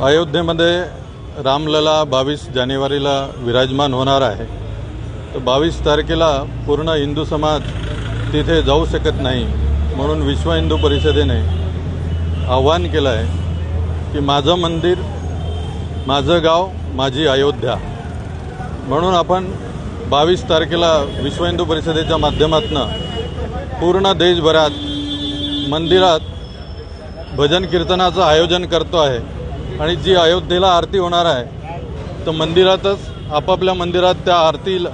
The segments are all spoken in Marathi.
अयोध्येमध्ये रामलला बावीस जानेवारीला विराजमान होणार आहे. तर बावीस तारखेला पूर्ण हिंदू समाज तिथे जाऊ शकत नाही म्हणून विश्व हिंदू परिषदेने आव्हान केलं आहे की माझं मंदिर माझं गाव माझी अयोध्या. म्हणून आपण बावीस तारखेला विश्व हिंदू परिषदेच्या माध्यमातून पूर्ण देशभरात मंदिरात भजन कीर्तनाचं आयोजन करतो आहे. आणि जी अयोध्येला आरती होणार आहे तर मंदिरातच आपापल्या मंदिरात त्या आरतीला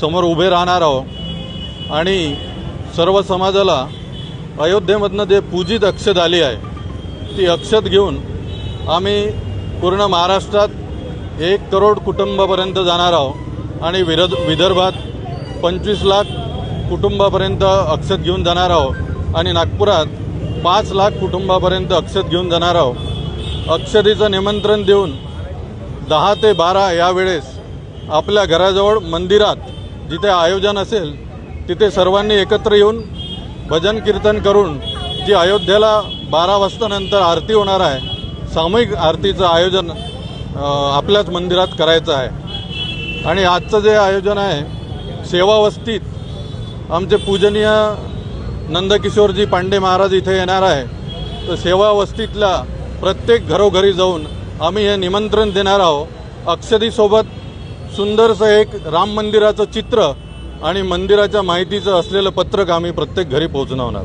समोर उभे राहणार आहोत. आणि सर्व समाजाला अयोध्येमधनं जे पूजित अक्षत आली आहे ती अक्षत घेऊन आम्ही पूर्ण महाराष्ट्रात एक करोड कुटुंबापर्यंत जाणार आहोत. आणि विरद विदर्भात पंचवीस लाख कुटुंबापर्यंत अक्षत घेऊन जाणार आहोत. आणि नागपुरात पाच लाख कुटुंबापर्यंत अक्षत घेऊन जाणार आहोत. अक्षतेचं निमंत्रण देऊन दहा ते बारा या वेळेस आपल्या घराजवळ मंदिरात जिथे आयोजन असेल तिथे सर्वांनी एकत्र येऊन भजन कीर्तन करून जी अयोध्येला बारा वाजतानंतर आरती होणार आहे सामूहिक आरतीचं आयोजन आपल्याच मंदिरात करायचं आहे. आणि आजचं जे आयोजन आहे सेवावस्थित आमचे पूजनीय नंदकिशोरजी पांडे महाराज इथे येणार आहे. तर सेवावस्थितला प्रत्येक घरोघरी जाऊन आम्ही हे निमंत्रण देणार आहोत. अक्षदीसोबत सुंदरसं एक राम मंदिराचं चित्र आणि मंदिराच्या माहितीचं असलेलं पत्रक आम्ही प्रत्येक घरी पोहोचवणार.